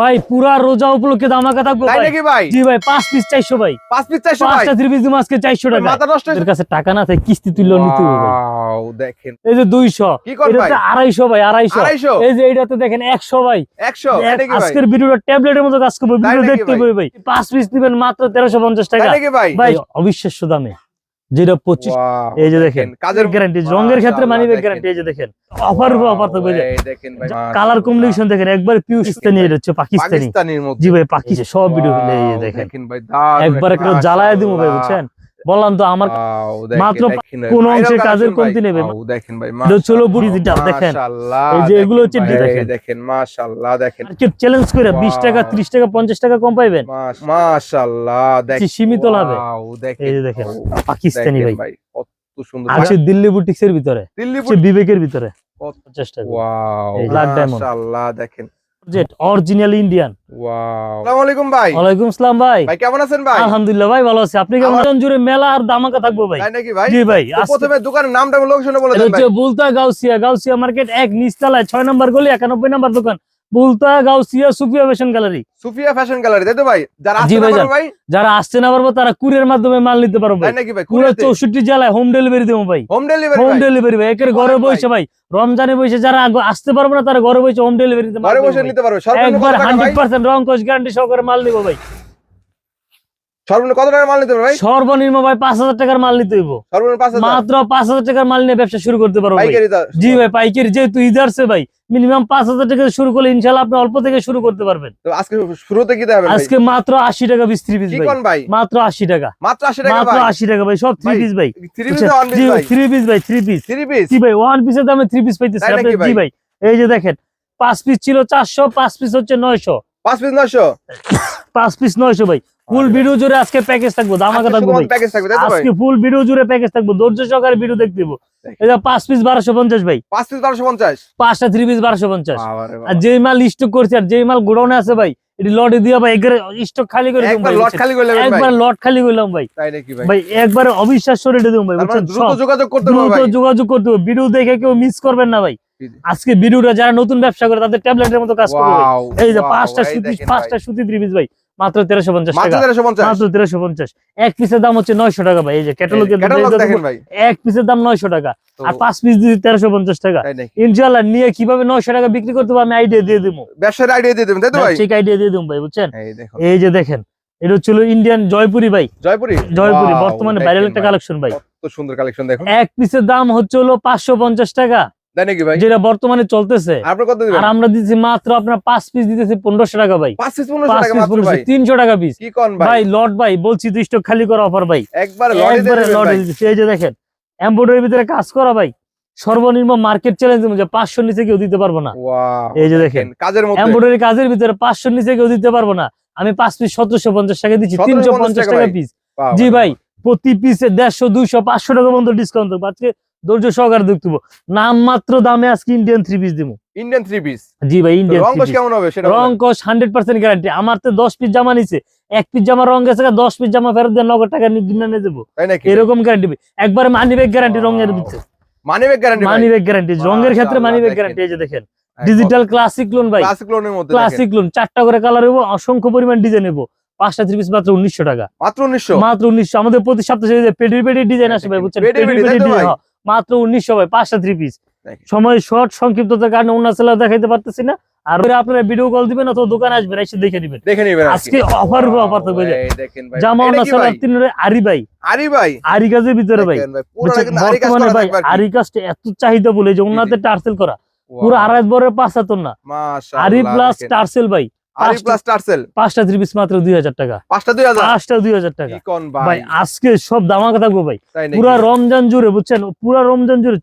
ভাই পুরা রোজা উপলক্ষে দামাকা থাকব তাই নাকি ভাই? জি ভাই পাঁচ পিস চারশো ভাই। পাঁচ পিস চারশো ভাই? পাঁচটা থ্রি পিস দিব আজকে চারশো টাকা মাথা নষ্ট এদের কাছে টাকা না থাকে কিস্তি তুললেও নিতে হবে। দেখেন। এই যে দুইশো কি কর ভাই? এটাতে আড়াইশো ভাই আড়াইশো। এই যে এইটাতে দেখেন একশো ভাই। একশো? ভাই? আজকের ভিডিওটা ট্যাবলেটের মতো কাজ করব ভিডিও দেখতে ভাই? হবে ভাই। পাঁচ পিস দিবেন মাত্র তেরোশো পঞ্চাশ তাই টাকা। নাকি ভাই? ভাই অবিশ্বাস্য দামে। যেটা পঁচিশ। এই যে দেখেন কাজের গ্যারান্টি রঙের ক্ষেত্রে মানি ব্যাগ গ্যারান্টি এই যে দেখেন অফার অফার থাকবে কালার কম্বিনেশন দেখেন একবার পাকিস্তানি এটা হচ্ছে পাকিস্তানি। জি ভাই পাকিস্তান সব ভিডিও দেখেন। একবার একটা জ্বালায় দিব ভাই বুঝছেন? বললাম তো আমার মাত্র কোন অংশে কাজের কমতি নেবে। দেখেন ভাই হলো দেখেন। এই যে এগুলো হচ্ছে দেখেন দেখেন। দেখেন মাশাআল্লাহ দেখেন চ্যালেঞ্জ করে বিশ টাকা Wow. ত্রিশ টাকা পঞ্চাশ টাকা কম পাইবেন মাশ- মাশাআল্লাহ দেখেন সীমিত লাভে। দেখেন এই যে দেখেন পাকিস্তানি ভাই কত সুন্দর আছে দিল্লি বুটিক্স এর ভিতরে দিল্লি বিবেকের ভিতরে কত- পঞ্চাশ টাকা ওয়াও। মাশাআল্লাহ দেখেন জেট অরিজিনাল ইন্ডিয়ান ওয়াও আসসালামু আলাইকুম ভাই। ওয়ালাইকুম আসসালাম ভাই। ভাই কেমন আছেন ভাই? আলহামদুলিল্লাহ ভাই ভালো আছি। আপনি কেমন আছেন? মেলা আর দামাকা থাকব ভাই। তাই নাকি ভাই? জি ভাই প্রথমে দোকানের নামটা লোকেশনে বলে দেন ভাই। এটা বুলতা গাউসিয়া। গাউসিয়া মার্কেট এক নিচতলায় ছয় নম্বর গলি একানব্বই নম্বর দোকান। Bulta Gausia Sufia fashion gallery. Sufia fashion gallery তাই তো ভাই? যারা আসতে না ভাইজান। ভাই? যারা আসছে না পারব তারা কুরিয়ার মাধ্যমে মাল নিতে পারব ভাই। নাকি ভাই? পুরো চৌষট্টি জেলায় হোম ডেলিভারি দেবো ভাই। হোম ডেলিভারি হোম ডেলিভারি ভাই। একের ঘরে ভাই? বসে ভাই। রমজানে বসে যারা আসতে পারব না তারা ঘরে বসে হোম ডেলিভারি ঘরে বসে নিতে পারবে। একবার রং কোচ গ্যারান্টি সহকারে মাল নিবো ভাই। সর্বনিম্ন কত টাকা মাল নিতে পারবে ভাই? সর্বনিম্ন টাকার মাল নিতে হইব। সর্বনিম্ন মাত্র টাকার মাল নিয়ে ব্যবসা শুরু করতে পারব পাইকারি জি ভাই পাইকারি যেহেতু ভাই মিনিমাম পাঁচ হাজার টাকা শুরু করলে আপনি অল্প থেকে শুরু করতে পারবেন। তো আজকে শুরুতে কি দেবে আজকে মাত্র আশি টাকা পিস থ্রি পিস ভাই। মাত্র আশি টাকা। মাত্র 80 টাকা মাত্র ভাই? আশি টাকা ভাই সব থ্রি পিস ভাই। থ্রি পিস ওয়ান পিস ভাই থ্রি পিস ভাই থ্রি পিস থ্রি পিস জি ভাই ওয়ান পিসের দামে থ্রি পিস পাইতেছে। আপনি- জি ভাই? এই যে দেখেন পাঁচ পিস ছিল চারশো পাঁচ পিস হচ্ছে নয়শো। পাঁচ পিস 900 পাঁচ পিস নয়শো ভাই। ফুল ভিডিও জুড়ে আজকে প্যাকেজ থাকব দামাকা থাকব প্যাকেজ ভাই? আজকে ফুল ভিডিও জুড়ে প্যাকেজ থাকব ধৈর্য সহকারে ভিডিও দেখতে দেবো। এটা পাঁচ পিস বারোশো পঞ্চাশ ভাই। পাঁচ পিস 1250 পাঁচটা থ্রি পিস বারোশো পঞ্চাশ। বাবারে আর যেই মাল স্টক করছে আর যেই মাল গোডাউনে আছে ভাই এটি লটে দিয়ে ভাই একবারে স্টক খালি করে দিলাম একবার ভাই, লট খালি করে ভাই একবার লট খালি করলাম ভাই। ভাই? ভাই একবারে অবিশ্বাস্য রেটে দেবো ভাই তার মানে দ্রুত যোগাযোগ করতে হবে দ্রুত যোগাযোগ করতে হবে। ভিডিও দেখে কেউ মিস করবেন না ভাই। আজকে ভিডিওটা যারা নতুন ব্যবসা করে তাদের ট্যাবলেটের মতো কাজ করবে এই যে পাঁচটা সুতি পাঁচটা সুতি থ্রি ভাই। মাত্র তেরোশো পঞ্চাশ মাত্র 1350 তেরোশো পঞ্চাশ? এক পিসের দাম হচ্ছে নয়শো টাকা ভাই এই যে ক্যাটালগের ক্যাটালগ দেখেন ভাই। এক পিসের দাম নয়শো টাকা আর পাঁচ পিস দিচ্ছি তেরোশো পঞ্চাশ টাকা। নিয়ে কীভাবে নয়শো টাকা বিক্রি করতে আমি আইডিয়া দিয়ে দেবো। ব্যবসার আইডিয়া দিয়ে দেবেন তাই তো ভাই? ঠিক আইডিয়া দিয়ে দেবো ভাই বুঝছেন? এই যে দেখেন এটা ইন্ডিয়ান জয়পুরি ভাই। জয়পুরি? জয়পুরি বর্তমানে ভাইরাল একটা ভাই, কালেকশন ভাই। কত সুন্দর কালেকশন দেখুন। এক পিসের দাম হচ্ছে হলো পাঁচশো পঞ্চাশ টাকা। তাই নাকি ভাই? যেটা বর্তমানে চলতেছে। কত আর আমরা দিচ্ছি মাত্র আপনার পাঁচ পিস দিতেছি পনেরোশো টাকা ভাই। পাঁচ পিস 1500 টাকা পিস মাত্র পনেরোশো ভাই। তিনশো টাকা পিস কি কোন ভাই? ভাই লট ভাই বলছি তো স্টক খালি করা অফার ভাই। একবার লটে দিয়ে একবারে দেবেন লটে ভাই। দিতেছি। এই যে দেখেন এমব্রয়ডারির ভিতরে কাজ করা ভাই। সর্বনিম্ন মার্কেট চ্যালেঞ্জ যে পাঁচশো নিচে কেউ দিতে পারব না। এই যে দেখেন কাজের এমব্রয়ডারি কাজের ভিতরে পাঁচশো নিচে কেউ দিতে পারব না। আমি পাঁচ পিস সতেরোশো পঞ্চাশ টাকা দিচ্ছি তিনশো পঞ্চাশ টাকা পিস জি ভাই প্রতি পিসে দেড়শো দুইশো পাঁচশো টাকা পর্যন্ত ডিসকাউন্ট আজকে ধৈর্য সহকারে নাম মাত্র দামে আজকে ইন্ডিয়ান থ্রি পিস দিব ইন্ডিয়ান থ্রি পিস জি ভাই ইন্ডিয়ান রং কস কেমন হবে সেটা রং কস হান্ড্রেড পার্সেন্ট গ্যারান্টি আমার তো দশ পিস জামা নিছে। এক পিস জামা রং গেছে গা, দশ পিস জামা ফেরত দিয়ে নগদ টাকা নিয়ে কিনে নিয়ে দেবো এরকম গ্যারান্টি একবারে মানি ব্যাগ গ্যারান্টি রঙের ভিতরে money bag guarantee money bag guarantee রঙের ক্ষেত্রে মানি ব্যাগ দেখেন। গ্যারান্টি এই যে দেখেন। ডিজিটাল ক্লাসিক লোন ভাই। ক্লাসিক লোনের মধ্যে ক্লাসিক লোন চারটা করে কালার হব অসংখ্য পরিমাণ ডিজাইন হব পাঁচটা থ্রি পিস মাত্র উনিশশো টাকা। মাত্র 1900 মাত্র উনিশশো। আমাদের প্রতি সপ্তাহে যে পেডির পেডির ডিজাইন আসে ভাই বুঝছেন? Paddy paddy? ডিজাইন মাত্র উনিশশো ভাই পাঁচটা থ্রি পিস সময় শর্ট সংক্ষিপ্ততার কারণে অন্য সেলার দেখাইতে পারতেছি না। আর আপনারা ভিডিও কল দিবেন অথবা দোকানে আসবেন এসে দেখে দিবেন দেখে নিবেন আজকে অফার অফার থাকবে জামা এটা অন্য সেলার ভাই? তিন আরি ভাই। আরি ভাই? আরি কাজের ভিতরে ভাই। বর্তমানে ভাই থাকবে আরি কাজটা এত চাহিদা বলে যে ওনাতে টার্সেল করা। পুরো Wow, আড়াই বরের পাঁচ হাতর না। আরি প্লাস টার্সেল ভাই। আরি পাঁচটা- প্লাস টার্সেল পাঁচটা থ্রি পিস মাত্র হাজার টাকা। পাঁচটা 2000 পাঁচটা দুই হাজার টাকা। ভাই? ভাই আজকে সব দামাকা থাকব ভাই। পুরা রমজান জুড়ে বুঝছেন? পুরা রমজান জুড়ে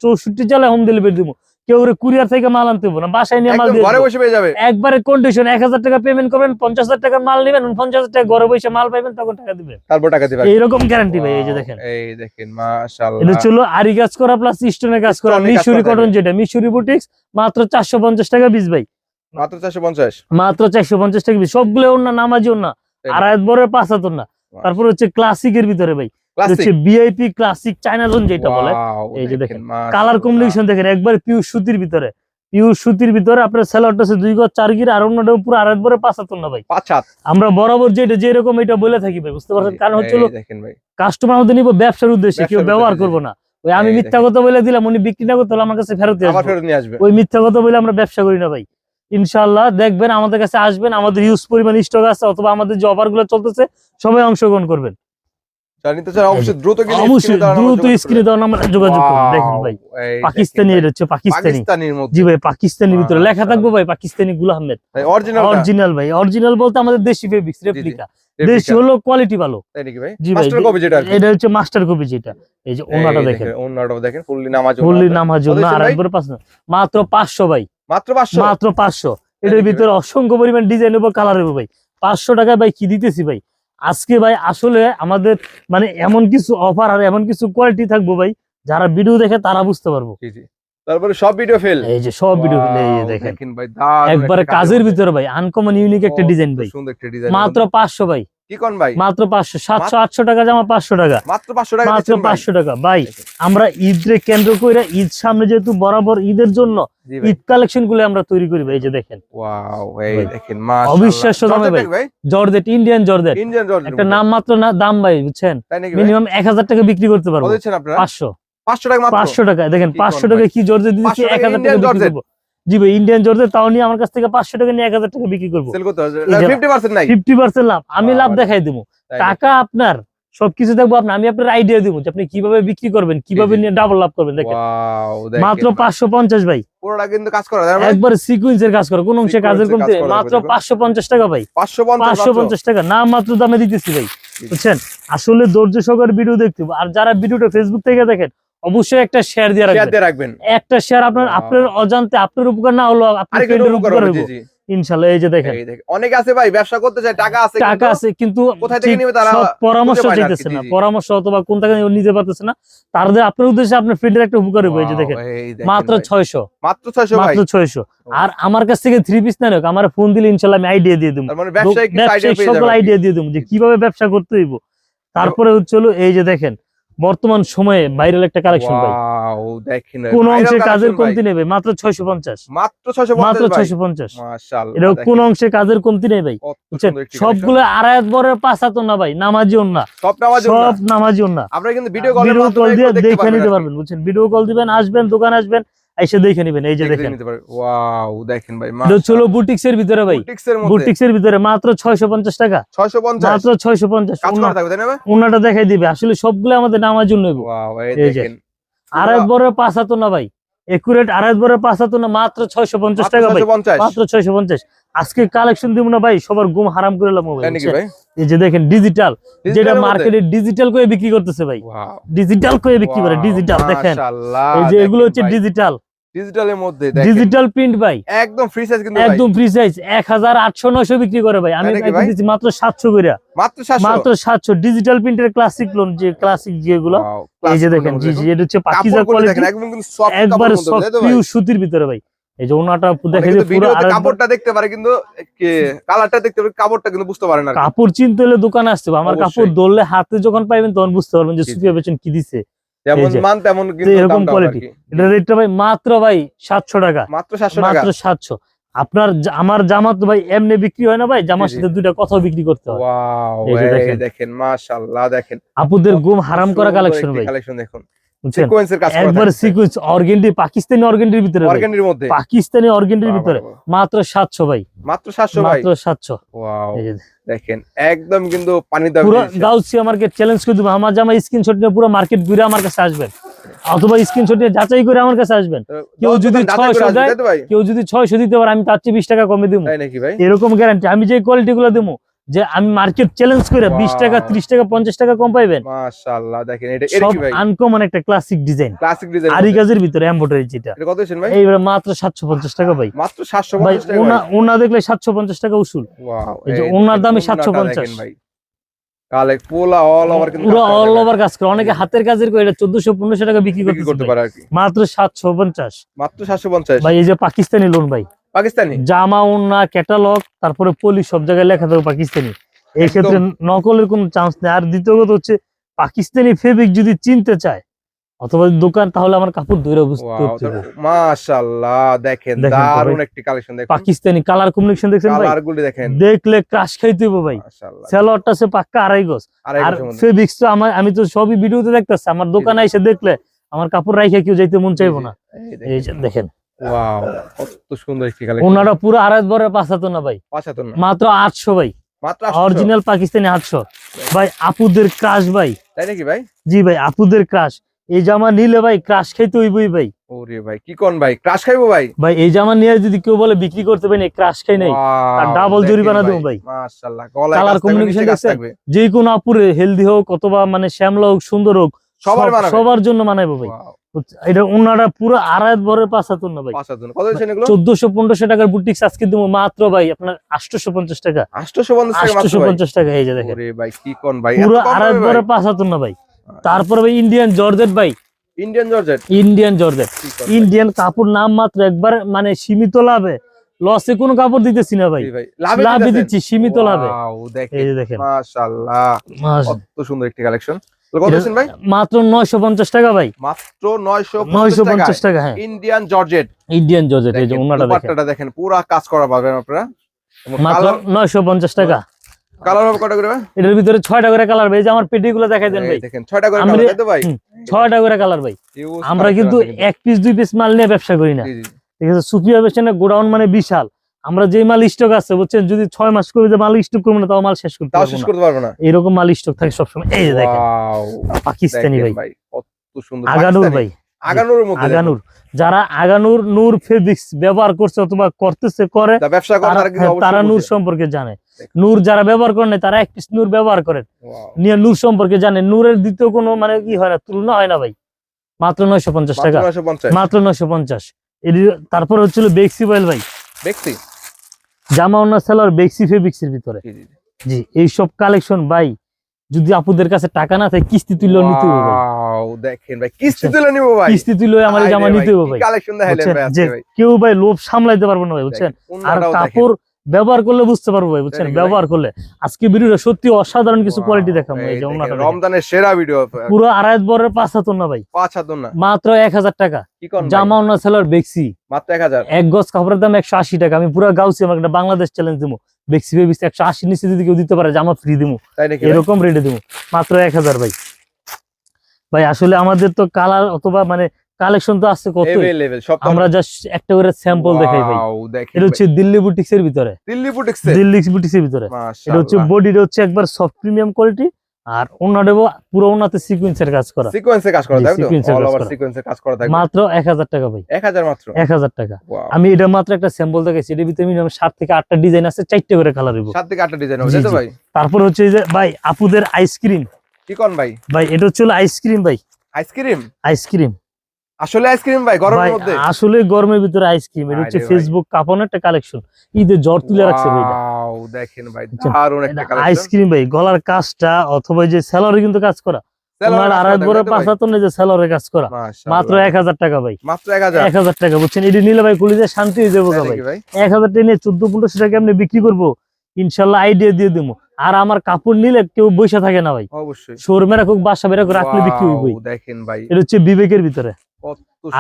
জেলায় হোম ডেলিভারি দিব। কেউ কুরিয়ার থেকে মাল আনতে না বাসায় নিয়ে মাল ঘরে বসে পেয়ে যাবে। একবারে কন্ডিশন এক হাজার টাকা পেমেন্ট করবেন পঞ্চাশ হাজার টাকার মাল নেবেন টাকা ঘরে বসে মাল পাইবেন তখন টাকা দিবেন তারপর টাকা দিবে এইরকম গ্যারান্টি ভাই এই যে দেখেন। এই দেখেন মাশাআল্লাহ। এটা ছিল আরি কাজ করা প্লাস স্টোনের কাজ করা মিশুরি কটন যেটা মিশুরি বুটিক্স মাত্র চারশো পঞ্চাশ টাকা পিস ভাই। মাত্র 450 মাত্র চারশো পঞ্চাশ টাকা সবগুলো ওর না নামাজি ওর না? তাই না? পাঁচ হাতর না তারপর হচ্ছে ক্লাসিকের ভিতরে ভাই। হচ্ছে ক্লাসিক চায়না জোন যেটা বলে। এই যে দেখেন, কালার কম্বিনেশন দেখেন একবার পিউ সুতির ভিতরে। পিওর সুতির ভিতরে আপনার স্যালাডটা আছে দুই গজ চার গির আর অন্যটা পুরো আড়াই বরে পাঁচ হাত না ভাই। পাঁচ হাত? আমরা বরাবর যেটা যেরকম এটা বলে থাকি ভাই বুঝতে পারছেন? কারণ হচ্ছে কাস্টমার আমাদের নিবো ব্যবসার উদ্দেশ্যে কেউ ব্যবহার করব না। ওই আমি মিথ্যা কথা বলে দিলাম উনি বিক্রি না করতে হলে আমার কাছে ফেরত আসবে। ওই মিথ্যা কথা বলে আমরা ব্যবসা করি না ভাই। ইনশাল্লাহ দেখবেন আমাদের কাছে আসবেন আমাদের ইউজ পরিমাণ স্টক আছে অথবা আমাদের যে অফারগুলো চলতেছে সবাই অংশগ্রহণ করবেন। লেখা থাকব ভাই পাকিস্তানি গুল আহমেদ। অরিজিনাল অরিজিনাল ভাই অরিজিনাল বলতে আমাদের দেশি ফেব্রিক্স রেপ্লিকা দেশি হলো কোয়ালিটি ভালো। তাই নাকি ভাই? জি ভাই, মাস্টার কপি যেটা এটা হচ্ছে মাস্টার কপি যেটা। এই যে ওনাটা দেখেন। ওনাটাও দেখেন ফুললি নামাজ ফুললি নামাজ না আর ভাই? পাঁচ মাত্র পাঁচশো ভাই। মাত্র 500 মাত্র পাঁচশো। এটার ভিতরে অসংখ্য পরিমাণ ডিজাইন এবং কালার হবে ভাই। পাঁচশো টাকায় ভাই কি দিতেছি ভাই? আজকে ভাই আসলে আমাদের মানে এমন কিছু অফার আর এমন কিছু কোয়ালিটি থাকব ভাই যারা ভিডিও দেখে তারা বুঝতে পারব। তারপরে সব ভিডিও ফেল এই যে সব ভিডিও ফেল দেখেন। ভাই একবারে কাজের ভিতরে ভাই আনকমন ইউনিক একটা ডিজাইন ভাই। মাত্র পাঁচশো ভাই। কি কোন ভাই? মাত্র পাঁচশো টাকা জামা পাঁচশো টাকা। মাত্র 500 টাকা মাত্র দিচ্ছেন ভাই। পাঁচশো টাকা। ভাই আমরা ঈদরে কেন্দ্র করে ঈদ সামনে যেহেতু বরাবর ঈদের জন্য ঈদ কালেকশনগুলো আমরা তৈরি করি ভাই এই যে দেখেন। ওয়াও এই দেখেন মাশাআল্লাহ। অবিশ্বাস্য দামে ভাই। ভাই? Georgette Indian georgette. Indian georgette একটা নাম মাত্র না দাম ভাই বুঝছেন? মিনিমাম এক হাজার টাকা বিক্রি করতে পারব। আপনারা? পাঁচশো। 500 টাকা মাত্র? পাঁচশো টাকা দেখেন কি পাঁচশো কোন টাকা কি জর্জেট দিচ্ছি 500 এক হাজার টাকা বিক্রি? করব। জি ভাই ইন্ডিয়ান তাও নিয়ে আমার কাছ থেকে পাঁচশো টাকা নিয়ে এক হাজার টাকা বিক্রি করব। সেল করতে হবে। এই যে- 50% নাই। ফিফটি পার্সেন্ট লাভ। আমি লাভ দেখাই দেবো। টাকা আপনার সবকিছু দেখব আপনার আমি আপনার আইডিয়া দিব যে আপনি কীভাবে বিক্রি করবেন কীভাবে নিয়ে ডাবল লাভ করবেন দেখেন। মাত্র পাঁচশো পঞ্চাশ ভাই। পুরোটা কিন্তু কাজ করা যায় সিকুয়েন্সের কাজ করে কোন অংশে কাজের কমতে মাত্র পাঁচশো পঞ্চাশ টাকা ভাই। পাঁচশো পঞ্চাশ টাকা না মাত্র দামে দিতেছি ভাই। বুঝছেন? আসলে ধৈর্য সহকারে ভিডিও দেখতে আর যারা ভিডিওটা ফেসবুক থেকে দেখেন অবশ্যই একটা শেয়ার দিয়ে রাখবেন। রাখবেন। একটা শেয়ার আপনার. আপনার অজান্তে আপনার উপকার না হলো আপনার উপকার ইনশাল্লাহ এই যে দেখেন। অনেকে আছে ভাই ব্যবসা করতে চায় টাকা আছে টাকা আছে কিন্তু কোথায় থেকে নিবে তারা পরামর্শ চাইতেছে না। পরামর্শ অথবা কোন টাকা নিতে পারতেছে না তাদের আপনার উদ্দেশ্যে আপনার ফ্রেন্ডের একটা উপকার হবে এই যে দেখেন। মাত্র ভাই। ছয়শো। মাত্র 600 ভাই। মাত্র ছয়শো। আর আমার কাছ থেকে থ্রি পিস না হোক আমার ফোন দিলে ইনশাল্লাহ আমি আইডিয়া দিয়ে দেবো। মানে ব্যবসায়িক আইডিয়া পেয়ে সকল আইডিয়া দিয়ে দেবো যে কীভাবে ব্যবসা করতে হইব। তারপরে হচ্ছে এই যে দেখেন বর্তমান সময়ে ভাইরাল একটা কালেকশন কোন অংশে কাজের কমতি নেই ভাই মাত্র ছয়শো পঞ্চাশ। মাত্র 650 মাত্র ছয়শো পঞ্চাশ। এটা কোন অংশে কাজের কমতি নেই ভাই। সবগুলো আড়াই বরের পাঁচ তো না ভাই নামাজি না সব নামাজি না আপনারা কিন্তু ভিডিও কল দিয়ে দেখে নিতে পারবেন বুঝছেন? ভিডিও কল দিবেন আসবেন দোকান আসবেন এসে দেখে নিবেন এই যে দেখেন। ওয়াও দেখেন ভাই এটা হলো ভিতরে ভাই। ভিতরে মাত্র ছয়শো পঞ্চাশ টাকা। 650 মাত্র ছয়শো পঞ্চাশ। কাজ করা থাকবে তাই না ওনাটা দেখাই দিবে। আসলে সবগুলো আমাদের নামার জন্য ওয়াও এই দেখেন। আড়াই পাঁচ হাত না ভাই। একুরেট আড়াই পাঁচ হাত না মাত্র ছয়শো পঞ্চাশ মাত্র টাকা ভাই। মাত্র ছয়শো পঞ্চাশ। আজকে কালেকশন দিব না ভাই সবার ঘুম হারাম করে লাম ভাই এই যে দেখেন ডিজিটাল যেটা মার্কেটে ডিজিটাল করে বিক্রি করতেছে ভাই। ডিজিটাল করে বিক্রি করে ডিজিটাল দেখেন। মাশাআল্লাহ, এই যে এগুলো হচ্ছে ডিজিটাল ডিজিটালের মধ্যে ডিজিটাল প্রিন্ট ভাই। একদম ফ্রি সাইজ কিন্তু একদম ফ্রি বিক্রি করে ভাই। আমি? দিচ্ছি মাত্র করে মাত্র 700 মাত্র সাতশো। ডিজিটাল প্রিন্টের ক্লাসিক লোন যে ক্লাসিক যেগুলো। Wow, এই যে দেখেন জি জি এটা হচ্ছে পাকিজা কোয়ালিটি একদম কিন্তু সফট একবারে কাপড়ের মধ্যে তাই তো ভাই? পিউ সুতির ভিতরে ভাই। এই যে ওনাটা দেখে যে পুরো কাপড়টা দেখতে পারে কিন্তু কালারটা দেখতে পারে কাপড়টা কিন্তু বুঝতে পারে না কাপড় চিনতে হলে দোকানে আসতে হবে। আমার কাপড় ধরলে হাতে যখন পাইবেন তখন বুঝতে পারবেন যে। সুফিয়া বেচন কি দিছে। যেমন। মান তেমন কিন্তু এরকম। এটা রেটটা ভাই মাত্র ভাই সাতশো টাকা মাত্র 700 টাকা মাত্র সাতশো আপনার আমার জামা তো ভাই এমনি বিক্রি হয় না ভাই জামার। সাথে দুইটা বিক্রি করতে হয় ওয়াও এই দেখেন। দেখেন মাশাআল্লাহ দেখেন আপুদের গুম হারাম করা কালেকশন ভাই কালেকশন দেখুন সিকোয়েন্সের কাজ করা একবার থাকছে। অর্গেন্ডি পাকিস্তানি অর্গেন্ডির ভিতরে ভাই। মধ্যে? পাকিস্তানি অর্গেন্ডির ভিতরে বাহ, বাহ। মাত্র সাতশো ভাই। মাত্র 700 ভাই? মাত্র সাতশো। ওয়াও দেখেন একদম কিন্তু পানি দাম পুরো গাউসিয়া মার্কেট চ্যালেঞ্জ করে দেবো। আমার জামা স্ক্রিনশট নিয়ে পুরো মার্কেট ঘুরে আমার কাছে আসবেন অথবা স্ক্রিনশট নিয়ে যাচাই করে আমার কাছে আসবেন। কেউ যদি 600 দেয়, কেউ যদি ছয়শো দিতে পারে আমি তার চেয়ে বিশ টাকা কমে দেবো। তাই নাকি ভাই? এরকম গ্যারান্টি আমি যে কোয়ালিটি গুলো দেবো যে আমি মার্কেট চ্যালেঞ্জ করে বিশ টাকা Wow. ত্রিশ টাকা পঞ্চাশ টাকা কম পাইবেন? মাশাআল্লাহ দেখেন এটা এটা সব কি ভাই? আনকমন একটা ক্লাসিক ডিজাইন ক্লাসিক ডিজাইন আরি গাজের ভিতরে এম্বোটারি যেটা। এটা কত দিয়েছেন ভাই? এইবারে মাত্র সাতশো পঞ্চাশ টাকা ভাই। মাত্র 750 ভাই টাকা ওনা ওনা দেখলে সাতশো পঞ্চাশ টাকা উসুল। ওয়াও এই যে ওনার দামই 750 ভাই। পোলা অল ওভার কিন্তু পুরো কাজ অল ওভার কাজ করে। অনেকে হাতের কাজের করে এটা চোদ্দশো পনেরোশো টাকা বিক্রি করতে পারে মাত্র সাতশো পঞ্চাশ। মাত্র 750 ভাই এই যে পাকিস্তানি লোন ভাই। পাকিস্তানি? জামা ওন্না ক্যাটালগ তারপরে পলি সব জায়গায় লেখা থাকবে পাকিস্তানি। এই ক্ষেত্রে নকলের কোনো চান্স নেই। আর দ্বিতীয় কথা হচ্ছে পাকিস্তানি ফেব্রিক যদি চিনতে চায় অথবা দোকান তাহলে আমার কাপড় ধরে বুঝতে হচ্ছে। মাশাআল্লাহ দেখেন দেখেন তো ভাই। দারুণ একটি কালেকশন দেখেন। পাকিস্তানি কালার কম্বিনেশন দেখছেন ভাই? কালার দেখেন। দেখলে ক্রাশ খাইতে হবে ভাই। সেলরটা সে পাক্কা আড়াই গজ। আর ফেব্রিক্স তো আমার আমি তো সবই ভিডিওতে দেখতেছি। আমার দোকানে এসে দেখলে আমার কাপড় রাইখে কেউ যাইতে মন চাইব না। এই দেখেন। ওয়াও কত সুন্দর একটি কালেকশন ওনারা পুরো আড়াই বরের পাঁচাতো না ভাই? পাঁচাত্তর না? মাত্র আটশো ভাই। মাত্র অরিজিনাল পাকিস্তানি আটশো। ভাই আপুদের ক্রাশ ভাই। তাই নাকি ভাই? জি ভাই আপুদের ক্রাশ এই জামা নিলে ভাই ক্রাশ খাইতে হইবই ভাই। ওরে ভাই কি কোন ভাই? ক্রাশ খাইবো ভাই? ভাই এই জামা নিয়ে যদি কেউ বলে বিক্রি করতে পারি না ক্রাশ খাই নাই। আর double জরিমানা দেবো ভাই। মাশাআল্লাহ গলায় Colour কাজ থাকবে। যে কোনো আপুরে হেলদি হোক অথবা মানে শ্যামলা হোক সুন্দর হোক সবার সবার জন্য মানাইবো ভাই। এটা ওনারা পুরো আড়াই বরের পাঁচাতুন না ভাই। চোদ্দশো পনেরোশো টাকার বুটিক্স আজকে দেবো মাত্র ভাই আপনার আটশোশো পঞ্চাশ টাকা। পঞ্চাশ এই যে দেখেন। পুরো আড়াই বরের না ভাই। তারপরে ভাই ইন্ডিয়ান জর্জেট ভাই। Indian georgette Indian georgette Indian কাপড় নাম মাত্র একবার মানে সীমিত লাভে। লসে কোনো কাপড় দিতেছি না ভাই। লাভে দিচ্ছি সীমিত লাভে। দেখেন। মাশাআল্লাহ। কত সুন্দর একটি কালেকশন মাত্র নয়শো পঞ্চাশ টাকা ভাই। মাত্র 950 নয়শো টাকা পঞ্চাশ টাকা হ্যাঁ। ইন্ডিয়ান জর্জেট ইন্ডিয়ান জর্জেট এই যে ওনাটা দেখেন। পুরা কাজ করা পাবেন আপনারা। মাত্র নয়শো পঞ্চাশ টাকা। কালার হবে কত করে এটার ভিতরে ছয়টা করে কালার ভাই যে আমার দেখাই দেন ভাই। দেখেন ছয়টা করে কালার ভাই? ছয়টা করে কালার ভাই। আমরা কিন্তু এক পিস দুই পিস মাল নিয়ে ব্যবসা করি না। ঠিক আছে সুপিয়া বেশনে গোডাউন মানে বিশাল। আমরা যে মাল স্টক আছে বুঝছেন? যদি ছয় মাস করে যে মাল স্টক করব না তাও মাল শেষ করতে শেষ করতে পারব না। এরকম মাল স্টক থাকে সবসময়। এই যে দেখেন পাকিস্তানি ভাই। আগানুর ভাই। আগানুর। যারা আগানুর নূর ফেব্রিক্স ব্যবহার করছে অথবা করতেছে করে তারা হ্যাঁ, নূর সম্পর্কে জানে। নূর যারা ব্যবহার করেন তারা এক পিস নূর ব্যবহার করেন নিয়ে নূর সম্পর্কে জানে। নূরের দ্বিতীয় কোনো মানে কি হয় না তুলনা হয় না ভাই। মাত্র নয়শো পঞ্চাশ টাকা। মাত্র নয়শো পঞ্চাশ। তারপর হচ্ছিল বেক্সি বয়েল ভাই। জামা অন্য সেলার বেক্সি ফেব্রিক্সের ভিতরে। জি, এইসব কালেকশন ভাই যদি আপুদের কাছে টাকা না থাকে কিস্তি তুলে নিতে হবে দেখেন ভাই কিস্তি তুলে নিব ভাই। কিস্তি তুলে আমার জামা নিতে হবে ভাই। কালেকশন দেখাইলেন ভাই আজকে ভাই। কেউ ভাই লোভ সামলাইতে পারব না ভাই বুঝছেন? আর কাপড় ব্যবহার করলে বুঝতে পারব ভাই বুঝছেন? ব্যবহার করলে। আজকে ভিডিওটা সত্যি অসাধারণ কিছু কোয়ালিটি দেখাবো এই যে ওনাটা রমজানের সেরা ভিডিও পুরো আড়াই বরের পাঁচ হাত না ভাই। পাঁচ হাত না মাত্র এক হাজার টাকা। জামা অন্য সেলার বেক্সি মাত্র এক হাজার। এক গজ কাপড়ের দাম একশো আশি টাকা। আমি পুরো গাউছি আমার একটা বাংলাদেশ চ্যালেঞ্জ দিবো বেক্সি একশো আশি নিচে যদি কেউ দিতে পারে জামা ফ্রি দিবো? এরকম রেটে দেবো মাত্র এক হাজার ভাই। ভাই আসলে আমাদের তো কালার অথবা মানে কালেকশন তো আছে কত আমরা জাস্ট একটা করে স্যাম্পল দেখাই ভাই। এটা হচ্ছে দিল্লি বুটিক্স এর ভিতরে। দিল্লি বুটিক্সে দিল্লি বুটিক্স এর ভিতরে। এটা হচ্ছে বডিটা হচ্ছে একবার সফট প্রিমিয়াম কোয়ালিটি আর ওনাটা পুরো ওনাতে সিকুয়েন্সের কাজ করা। সিকোয়েন্সে কাজ করা থাকবে তো? এর অল ওভার করা। সিকোয়েন্সে কাজ করা থাকবে। মাত্র এক হাজার টাকা ভাই। 1000 মাত্র? এক হাজার টাকা। আমি এটা মাত্র একটা স্যাম্পল দেখাইছি। এটার ভিতরে মিনিমাম সাত থেকে আটটা ডিজাইন আছে চারটে করে কালার হইব। সাত থেকে আটটা ডিজাইন হবে তাই তো ভাই? তারপর হচ্ছে এই যে ভাই আপুদের আইসক্রিম কি কোন ভাই? ভাই এটা হচ্ছে আইসক্রিম ভাই। আইসক্রিম আইসক্রিম আসলে আইসক্রিম ভাই গরমের মধ্যে? আসলে গরমের ভিতরে আইসক্রিম এটা হচ্ছে ফেসবুক কাপড়ের একটা কালেকশন ঈদে জ্বর তুলে রাখছে ভাই। দেখেন ভাই? দারুণ একটা কালেকশন আইসক্রিম ভাই গলার কাজটা অথবা যে স্যালারি কিন্তু কাজ করা। ওনার আড়াই বড় পাঁচ হাত যে স্যালারের কাজ করা। মাত্র এক হাজার টাকা ভাই। মাত্র এক হাজার? টাকা বুঝছেন? এটি নিলে ভাই কুলিতে শান্তি হয়ে যাব ভাই। এক হাজার টাকা নিয়ে চোদ্দ পনেরোশো টাকা আপনি বিক্রি করব? ইনশাল্লাহ আইডিয়া দিয়ে দেবো আর আমার কাপড় নিলে কেউ বসে থাকে না ভাই। অবশ্যই। শোরুমে রাখুক বাসা বেরা রাখলে বিক্রি হইবই। Wow, দেখেন ভাই। এটা হচ্ছে বিবেকের ভিতরে।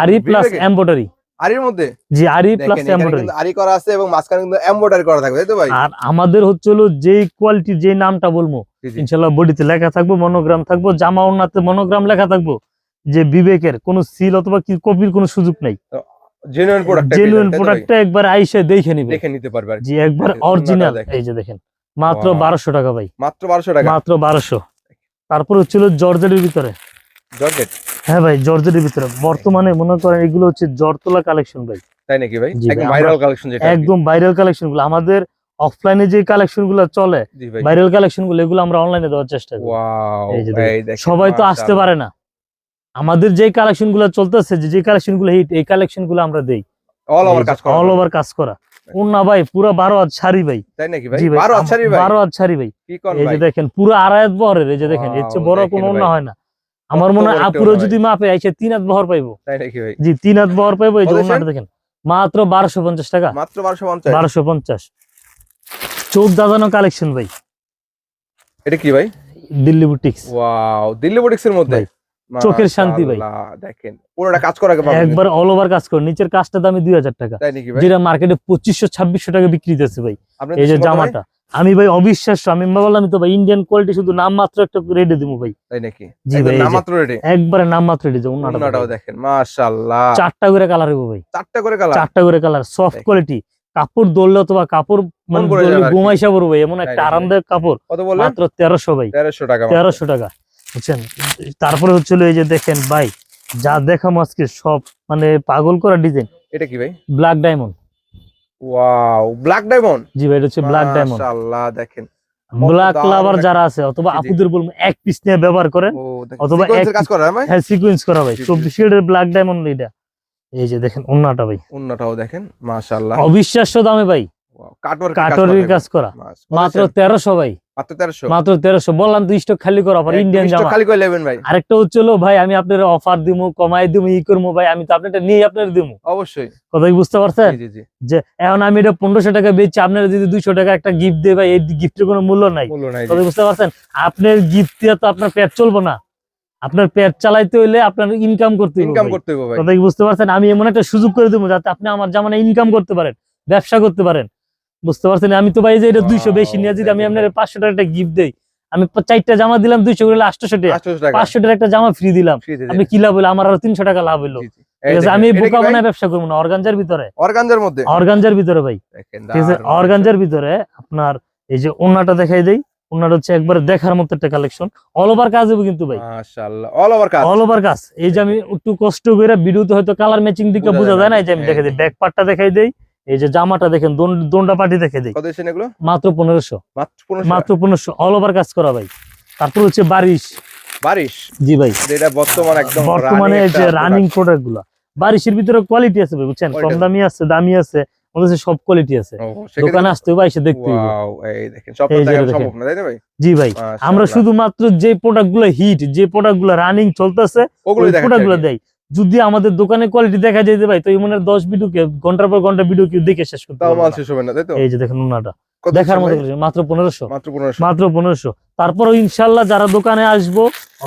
আরি সুন্দর। প্লাস বিবেকে? আরির মধ্যে? জি আরি প্লাস দেখেন এখানে এম্বয়ডারি কিন্তু আরি করা আছে এবং মাঝখানে কিন্তু এমব্রয়ডারি করা থাকবে তাই তো ভাই? আর আমাদের হচ্ছে হলো যেই কোয়ালিটি যে নামটা বলব। ইনশাল্লাহ বডিতে লেখা থাকব মনোগ্রাম থাকব জামা ওনাতে মনোগ্রাম লেখা থাকব যে বিবেকের কোনো সিল অথবা কি কপির কোনো সুযোগ নাই। জেনুইন প্রোডাক্ট জেনুইন প্রোডাক্টটা একবার আইসে দেখে নিবে। দেখে নিতে পারবে জি একবার দেখেন, অরিজিনাল এই যে দেখেন মাত্র টাকা ভাই। মাত্র 1200 টাকা? মাত্র বারোশো। তারপর হচ্ছিল জর্জেটের ভিতরে। জর্জেট? হ্যাঁ ভাই জর্জেটের ভিতরে বর্তমানে মনে করেন এগুলো হচ্ছে জরতলা কালেকশন ভাই। তাই নাকি ভাই? একদম ভাইরাল কালেকশন যেটা একদম ভাইরাল কালেকশনগুলো। আমাদের অফলাইনে যে কালেকশনগুলো চলে ভাইরাল কালেকশনগুলো এগুলো আমরা অনলাইনে দেওয়ার চেষ্টা করি। ওয়াও এই যে এই সবাই তো আসতে পারে না। আমাদের যে কালেকশনগুলো চলতেছে যে যে কালেকশনগুলো হিট এই কালেকশনগুলো আমরা দেই। অল ওভার কাজ করা। অল ওভার কাজ করা। না ভাই পুরো বারো হাত শাড়ি ভাই। তাই নাকি ভাই? জি ভাই 12 আচ্ছা ভাই? বারো হাত শাড়ি ভাই। এই যে দেখেন পুরো আড়াই বহরের এই যে দেখেন এর চেয়ে বড় কোনো ভাই। হয় না। আমার মনে হয় আপুরো যদি মাপে আইসে তিন হাত বহর পাইবো। জি তিন হাত বহর পাইবো এই জন্য দেখেন মাত্র বারোশো পঞ্চাশ টাকা। মাত্র 1250 বারোশো পঞ্চাশ। চোখ দাদানো কালেকশন ভাই। এটা কি ভাই? দিল্লি বুটিক্স। ওয়াও দিল্লি বুটিক্সের মধ্যে? চোখের শান্তি ভাই। দেখেন পুরোটা কাজ করা একবার অল ওভার কাজ করে নিচের কাজটা দামি দুই হাজার টাকা। যেটা মার্কেটে পঁচিশশো ছাব্বিশশো টাকা বিক্রি দিতেছে ভাই। এই যে? জামাটা। আমি ভাই অবিশ্বাস্য আমি বললাম তো ভাই ইন্ডিয়ান কোয়ালিটি শুধু নাম মাত্র একটা রেডি দিব ভাই। তাই নাকি? জি ভাই। নামাত্র রেডি একবারে নাম মাত্র রেডি যে ওনাটা ওন্নাটাও দেখেন। মাশাআল্লাহ। চারটা করে কালার হইব ভাই। চারটা করে কালার চারটা করে কালার সফট কোয়ালিটি কাপড় দৌড়লে অথবা কাপড় মানে। ঘুমাইসা পড়ব ভাই এমন একটা আরামদায়ক কাপড়। কত বললেন? মাত্র তেরোশো ভাই। তেরোশো টাকা মাত্র। তেরোশো টাকা বুঝছেন? তারপরে হচ্ছিল এই যে দেখেন ভাই যা দেখাম আজকে সব মানে পাগল করা ডিজাইন এটা কি ভাই? Black diamond wow black diamond জি ভাই এটা হচ্ছে ব্ল্যাক ডায়মন্ড মাশাআল্লাহ দেখেন। ব্ল্যাক লাভার যারা আছে অথবা। আপুদের বলব এক পিস নিয়ে ব্যবহার করেন অথবা এক- কাজ করা ভাই? হ্যাঁ সিকোয়েন্স করা ভাই। জি, জি। চব্বিশ কেটের ব্ল্যাক ডায়মন্ড এটা এই যে দেখেন অন্যটা ভাই। অন্যটাও দেখেন মাশাআল্লাহ। অবিশ্বাস্য দামে ভাই। কাটরের কাজ করা। মাত্র তেরোশো ভাই। মাত্র 1300 মাত্র তেরোশো। বললাম তো স্টক খালি করা আবার ইন্ডিয়ান জামা। খালি করে নেবেন ভাই। আরেকটা হচ্ছিল ভাই আমি আপনার অফার দিমু কমাই দিমু ই করব ভাই আমি তো আপনারটা নিয়ে আপনার দিমু। অবশ্যই। কথা বুঝতে পারছেন? জি জি জি। যে এখন আমি এটা পনেরোশো টাকা বেচছি আপনারা যদি দুইশো টাকা একটা গিফট দেয় ভাই এই গিফটের কোনো মূল্য নাই। কথা বুঝতে পারছেন? আপনার গিফট দিয়ে তো আপনার পেট চলবো না। আপনার পেট চালাইতে হইলে আপনার ইনকাম করতে ইনকাম করতে হবে কথা বুঝতে পারছেন? আমি এমন একটা সুযোগ করে দেবো যাতে আপনি আমার জামানে ইনকাম করতে পারেন ব্যবসা করতে পারেন। বুঝতে পারছেন? আমি তো ভাই যে এটা দুইশো বেশি নিয়ে যদি আমি আপনার পাঁচশো টাকা গিফট দেই আমি চারটা জামা দিলাম দুইশো করে আটশো টাকা। পাঁচশো টাকা একটা জামা ফ্রি দিলাম। দিয়ে আপনি কি লাভ হলো? আমার আরও তিনশো টাকা লাভ হলো। আমি বোকা? বানায় ব্যবসা করব না। অর্গানজার ভিতরে। অর্গানজার মধ্যে? অর্গানজার ভিতরে ভাই। ঠিক আছে। অর্গানজার ভিতরে আপনার এই যে ওনাটা দেখাই দেই। ওনাটা হচ্ছে একবার দেখার মতো একটা কালেকশন অল ওভার কাজ হবে কিন্তু ভাই। মাশাআল্লাহ অল ওভার কাজ। অল ওভার কাজ। এই যে আমি একটু কষ্ট করে ভিডিওতে হয়তো কালার ম্যাচিং দিকে বোঝা যায় না। এই যে আমি হ্যাঁ, দেখে দিই। ব্যাক পার্টটা দেখাই দেই। এই যে জামাটা দেখেন দোন- দোনটা পাটি দেখে দেই। মাত্র পনেরোশো। মাত্র পনেরোশো? অল ওভার কাজ করা ভাই। তারপর হচ্ছে বারিশ। বারিশ? জি ভাই। বর্তমান একদম বর্তমানে এই যে রানিং প্রোডাক্টগুলা। বারিশের ভিতরে কোয়ালিটি আছে ভাই বুঝছেন? কম দামি আছে দামি আছে আমাদের সব কোয়ালিটি আছে। দোকানে আসতে হবে এসে দেখতে জি ভাই আমরা শুধুমাত্র যে প্রোডাক্টগুলো হিট যে প্রোডাক্টগুলো রানিং চলতেছে প্রোডাক্টগুলো দেয় যদি আমাদের দোকানে কোয়ালিটি দেখা যায় যে ভাই তো এই মনে হয় দশ ভিডিওকে ঘণ্টার পর ঘণ্টা ভিডিও কেউ দেখে শেষ করতে তাও পারবে মাল না। শেষ হবে না তাই তো? এই যে দেখেন দেখার মতো মাত্র পনেরোশো। মাত্র 1500 মাত্র পনেরোশো। তারপরও ইনশাল্লাহ যারা দোকানে আসব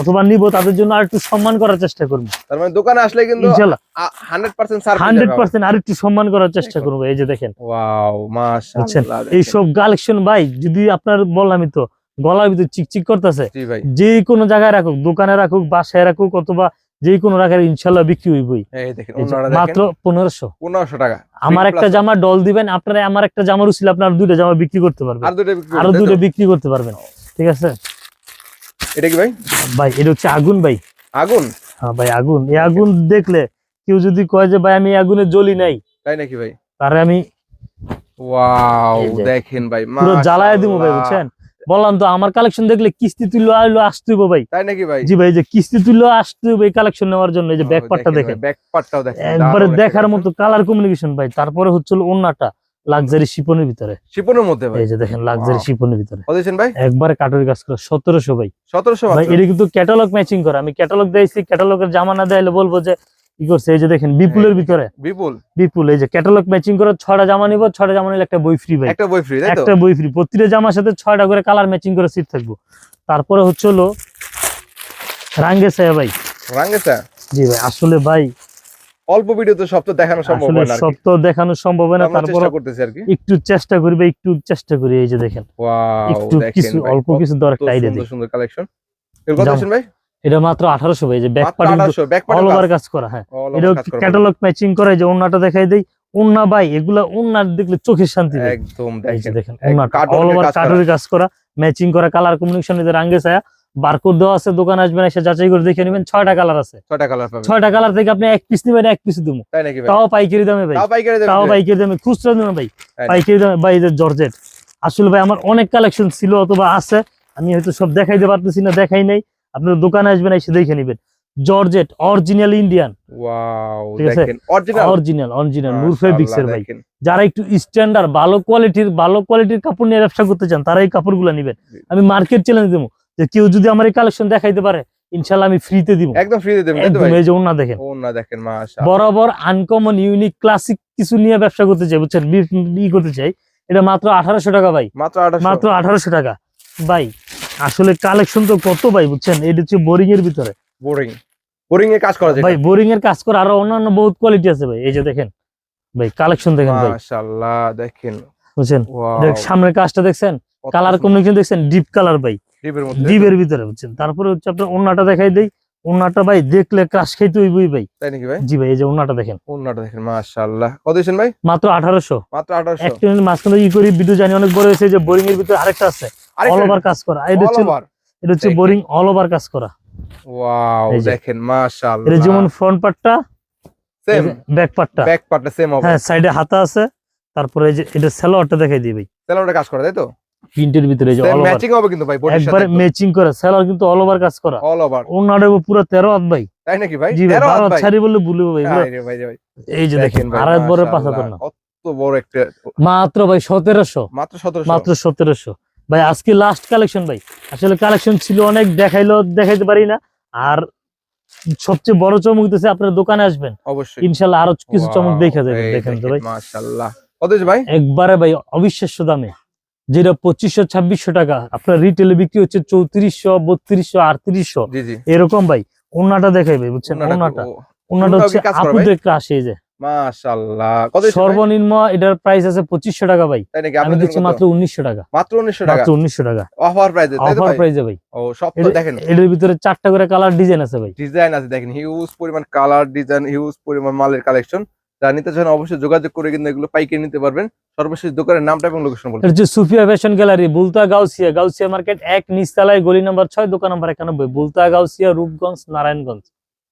অথবা নিবো তাদের জন্য আর একটু সম্মান করার চেষ্টা করব। তার মানে দোকানে আসলে কিন্তু ইনশাল্লাহ। হান্ড্রেড পার্সেন্ট আর একটু সম্মান করার চেষ্টা করব। এই যে দেখেন। ওয়াও মাশাআল্লাহ এই সব কালেকশন ভাই যদি আপনার বললামই তো গলার ভিতরে চিকচিক করতেছে যে কোনো জায়গায় রাখুক দোকানে রাখুক বাসায় রাখুক অথবা যে কোনো জায়গায় ইনশাল্লাহ বিক্রি হইবই। মাত্র দেখেন পনেরোশো। টাকা। আমার একটা জামা ডল দিবেন আপনারা আমার একটা জামা রুছিল আপনার দুইটা জামা বিক্রি করতে পারবেন। আরও তো? বিক্রি করতে পারবেন ঠিক আছে? এটা কি ভাই? ভাই এটা হচ্ছে আগুন ভাই। আগুন? হ্যাঁ ভাই আগুন। এই আগুন দেখলে কেউ যদি কয় যে ভাই আমি আগুনে জ্বলি নাই। তাই নাকি ভাই? তারে আমি ওয়াও দেখেন ভাই পুরো জ্বালায় দিব ভাই বুঝছেন? বললাম তো আমার কালেকশন দেখলে কিস্তি তুললো আইলো আসতে হইবো ভাই। তাই নাকি ভাই? জি ভাই যে কিস্তি তুললো আসতে হইবো এই কালেকশন নেওয়ার জন্য এই যে ব্যাক পার্টটা দেখেন ব্যাক পার্টটাও দেখেন একবারে দেখার মতো কালার কমিউনিকেশন ভাই তারপরে হচ্ছিল অন্যটা লাক্সারি শিপনের ভিতরে। শিপনের মধ্যে ভাই? এই যে দেখেন লাক্সারি শিপনের ভিতরে। দিয়েছেন ভাই? একবারে কাঠের কাজ করা সতেরোশো ভাই। 1700 ভাই এটা কিন্তু ক্যাটালগ ম্যাচিং করা আমি ক্যাটালগ দিয়েছি ক্যাটালগের জামা না দেয় বলব যে কি করছে? এই যে দেখেন বিপুলের ভিতরে। বিপুল। বিপুল এই যে ক্যাটালগ ম্যাচিং করে ছটা জামা নিবো ছটা জামা নিলে একটা বই ফ্রি ভাই। একটা বই ফ্রি একটা বই ফ্রি প্রতিটা জামার সাথে ছয়টা করে কালার ম্যাচিং করে সিট থাকব। তারপরে হচ্ছে হলো ভাই। রাঙ্গেসা জি ভাই আসলে ভাই অল্প ভিডিওতে সব তো দেখানো সম্ভব না সব তো দেখানো সম্ভব না। তারপর একটু চেষ্টা করি একটু চেষ্টা করি এই যে দেখেন। একটু কিছু অল্প কিছু দর একটা আইডিয়া সুন্দর সুন্দর কালেকশন এর। ভাই। এটা মাত্র আঠারোশো ভাই যে ব্যাক পার্টি অল ওভার কাজ করা হ্যাঁ। এটা ক্যাটালগ ম্যাচিং করে। যে ওন্নাটা দেখাই দেই? ওন্না ভাই এগুলা ওন্নার দেখলে চোখের শান্তি একদম দেখেন ওন্নাটা অল ওভার কাজ করা। কাজ করা ম্যাচিং করা কালার কম্বিনেশন এদের রাঙ্গে ছায়া বারকোড দেওয়া আছে দোকান আসবেন এসে যাচাই করে দেখে নেবেন ছয়টা কালার আছে। ছয়টা কালার পাবেন। ছয়টা কালার থেকে আপনি এক পিস নেবেন এক পিস দেবো। তাই নাকি ভাই? তাও পাইকারি দামে ভাই। তাও পাইকারি দেবেন দামে খুচরা দামে ভাই? পাইকারি দামে ভাই যে জর্জেট আসলে ভাই আমার অনেক কালেকশন ছিল অথবা আছে আমি হয়তো সব দেখাইতে পারতেছি না দেখাই নাই। আপনার দোকানে আসবেন এসে দেখে নেবেন। Georgette original Indian wow? দেখেন অরিজিনাল অরিজিনাল অরিজিনাল নূর ফেব্রিক্সের ভাই। যারা একটু স্ট্যান্ডার্ড ভালো কোয়ালিটির ভালো কোয়ালিটির কাপড় নিয়ে ব্যবসা করতে চান তারা এই কাপড়গুলো নেবেন। আমি মার্কেট চ্যালেঞ্জ দেবো যে কেউ যদি আমার এই কালেকশন দেখাইতে পারে ইনশাল্লাহ আমি ফ্রিতে দিব। একদম ফ্রি দিয়ে দেবেন তাই তো একদম এই যে ওনা দেখেন। ও না দেখেন মাশাআল্লাহ। বরাবর আনকমন ইউনিক ক্লাসিক কিছু নিয়ে ব্যবসা করতে চাই বুঝছেন? ই করতে চাই। এটা মাত্র আঠারোশো টাকা ভাই। মাত্র 1800 মাত্র আঠারোশো টাকা। ভাই আসলে কালেকশন তো কত ভাই বুঝছেন? এটা হচ্ছে বোরিং এর ভিতরে। বোরিং বোরিং এ কাজ করা যায় ভাই বোরিং এর কাজ করে আরও অন্যান্য বহুত কোয়ালিটি আছে ভাই এই যে দেখেন। ভাই কালেকশন দেখেন ভাই। মাশাআল্লাহ দেখেন। বুঝছেন? দেখ সামনের কাজটা দেখছেন? কালার কম্বিনেশন দেখছেন? ডিপ কালার ভাই। ডিপের মধ্যে। ডিপের ভিতরে বুঝছেন? তারপরে হচ্ছে আপনার ওন্নাটা দেখাই দেই। ওন্নাটা ভাই দেখলে ক্রাশ খাইতে হইবই ভাই। তাই নাকি ভাই? জি ভাই এই যে ওন্নাটা দেখেন। অন্যটা দেখেন মাশাআল্লাহ। কত দিয়েছেন ভাই? মাত্র আঠারোশো। মাত্র 1800 একটা মাঝখানে ই করি ভিডিও জানি অনেক বড় হয়েছে যে বোরিং এর ভিতরে আরেকটা আছে। অল ওভার কাজ করা। এটা হচ্ছে এটা হচ্ছে বোরিং অল ওভার কাজ করা। ওয়াও দেখেন মাশাআল্লাহ। এটা যেমন ফ্রন্ট পার্টটা সেম ব্যাক পার্টটা ব্যাক পার্টটা সেম হবে। হ্যাঁ সাইডে হাতা আছে তারপরে এই যে এটা সেলোয়ারটা দেখাই দিই ভাই। কাজ করা তাই তো? প্রিন্টের ভিতরে যে অল ওভার ম্যাচিং হবে কিন্তু ভাই বডির একবারে ম্যাচিং করে। সেলোয়ার কিন্তু অল ওভার কাজ করা। অল ওভার ওনাটা পুরো তেরো হাত ভাই। তাই নাকি ভাই? 13 হাত হাত ভাই। ছাড়ি বললে ভুলবো ভাই। ভাই এই যে দেখেন আড়াই বড় পাঁচ হাজার না কত বড় একটা মাত্র ভাই সতেরোশো। মাত্র 1700 মাত্র সতেরোশো। ভাই আজকে লাস্ট কালেকশন ভাই। আসলে কালেকশন ছিল অনেক দেখাইলো দেখাইতে পারি না। আর সবচেয়ে বড় চমক দিতেছে আপনার দোকানে আসবেন। অবশ্যই। ইনশাল্লাহ আরও কিছু চমক দেখা যাবে দেখেন তো ভাই। মাশাআল্লাহ। ভাই? একবারে ভাই অবিশ্বাস্য দামে। যেটা পঁচিশশো ছাব্বিশশো টাকা। আপনার রিটেলে বিক্রি হচ্ছে চৌত্রিশশো বত্রিশশো আটত্রিশশো। এরকম ভাই ওনাটা দেখাই ভাই বুঝছেন ওনাটা ওনাটা হচ্ছে আপুদের ক্রাশ এই যে। মাশাআল্লাহ। কত সর্বনিম্ন এটার প্রাইস আছে টাকা ভাই। তাই নাকি? আমি দিচ্ছি মাত্র উনিশশো টাকা। মাত্র 1900 টাকা? মাত্র টাকা। অফার প্রাইসে অফার ভাই? প্রাইসে ভাই। ও সব তো দেখেন। এটার ভিতরে চারটা করে কালার ডিজাইন আছে ভাই। ডিজাইন আছে দেখেন হিউজ পরিমাণ কালার ডিজাইন হিউজ পরিমাণ মালের কালেকশন যারা নিতে চান অবশ্যই যোগাযোগ করে কিন্তু এগুলো পাইকারি নিতে পারবেন। সর্বশেষ দোকানের নামটা এবং লোকেশন বলুন। এটা Sufia fashion gallery Bulta Gausia Gausia market এক নিচতলায় গলি নাম্বার ছয় দোকান নাম্বার একানব্বই বুলতা গাউসিয়া রূপগঞ্জ নারায়ণগঞ্জ।